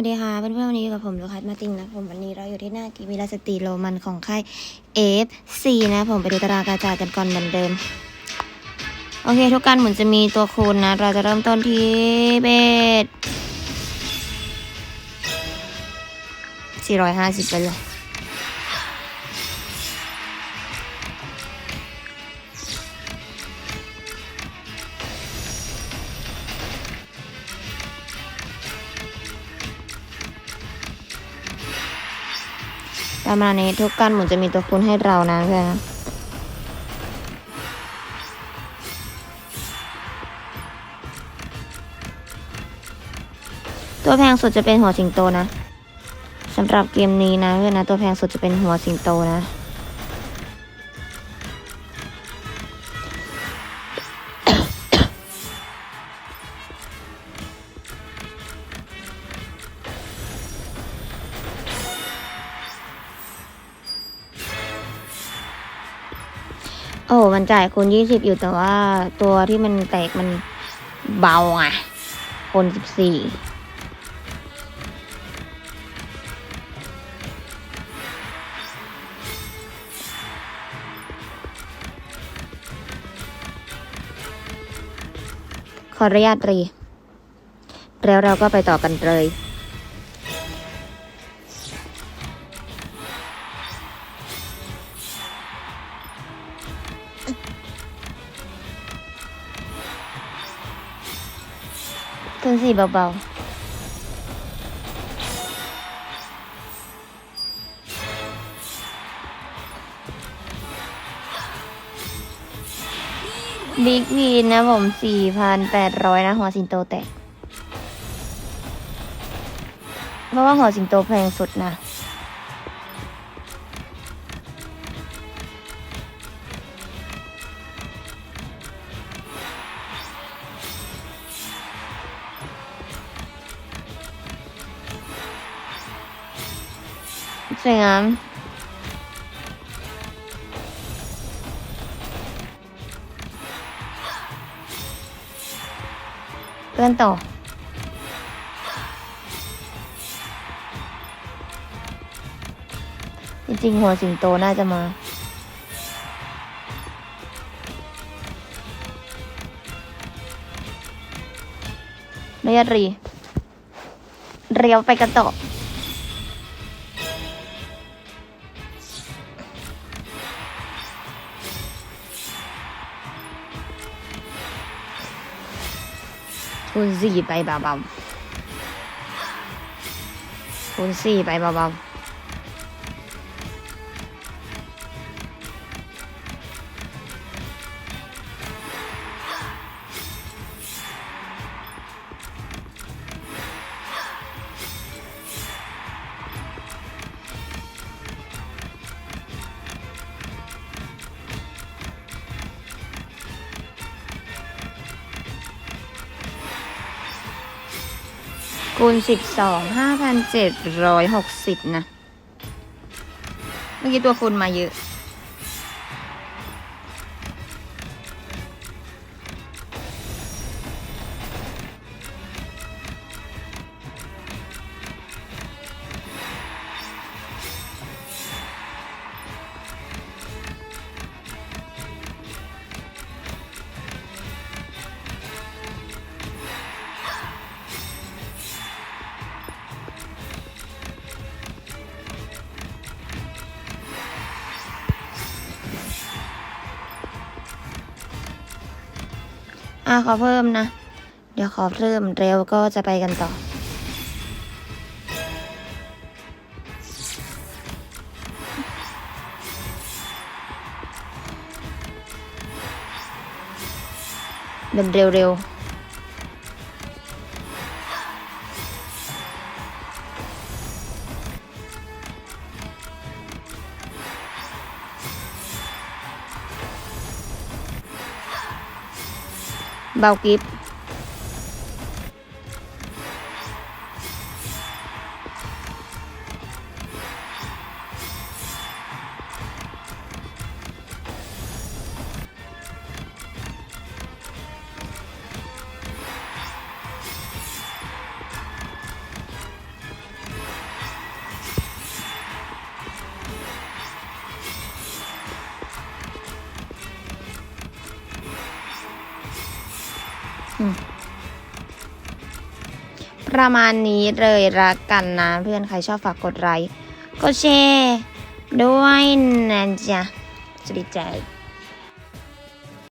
วัสดีค่ะเพื่อนๆวันนี้อยู่กับผมลูคัสมาติงนะผมวันนี้เราอยู่ที่หน้ากีวีลาสตีโรมันของค่าย F4 นะผมไปดูตารางการจ่ายกันก่อนเหมือนเดิม โอเค ทุกการหมุนจะมีตัวคูณนะ เราจะเริ่มต้นที่เบส450 ไปเลย ประมาณนี้ทุกการหมุนจะมีตัวคูณให้เรานะเพื่อนนะตัวแพงสุดจะเป็นหัวสิงโตนะสำหรับเกมนี้นะเพื่อนนะตัวแพงสุดจะเป็นหัวสิงโตนะ โอ้มันจ่ายคูณยี่สิบอยู่แต่ว่าตัวที่มันแตกมันเบาไงคูณสิบสี่ขออนุญาตรี แล้วเราก็ไปต่อกันเลย คูณสี่เบาๆ บิ๊กวีนนะผมสี่พันแปดร้อยนะ หัวสิงโตแตก เพราะว่าหัวสิงโตแพงสุดนะ สวยงามเลื่อนต่อจริงๆหัวสิงโตน่าจะมาไม่ยดรี เรียวไปกันต่อ คูณสี่ไปเบาๆคูณสี่ไปเบาๆ คูณสิบสองห้าพันเจ็ดร้อยหกสิบนะ เมื่อกี้ตัวคูณมาเยอะ อะขอเพิ่มนะ เดี๋ยวขอเพิ่มเร็วก็จะไปกันต่อ แบบเร็วๆ เบ ประมาณนี้เลยรักกันนะเพื่อนใครชอบฝากกดไลค์กดแชร์ด้วยนะจ๊ะสวัสดีใจ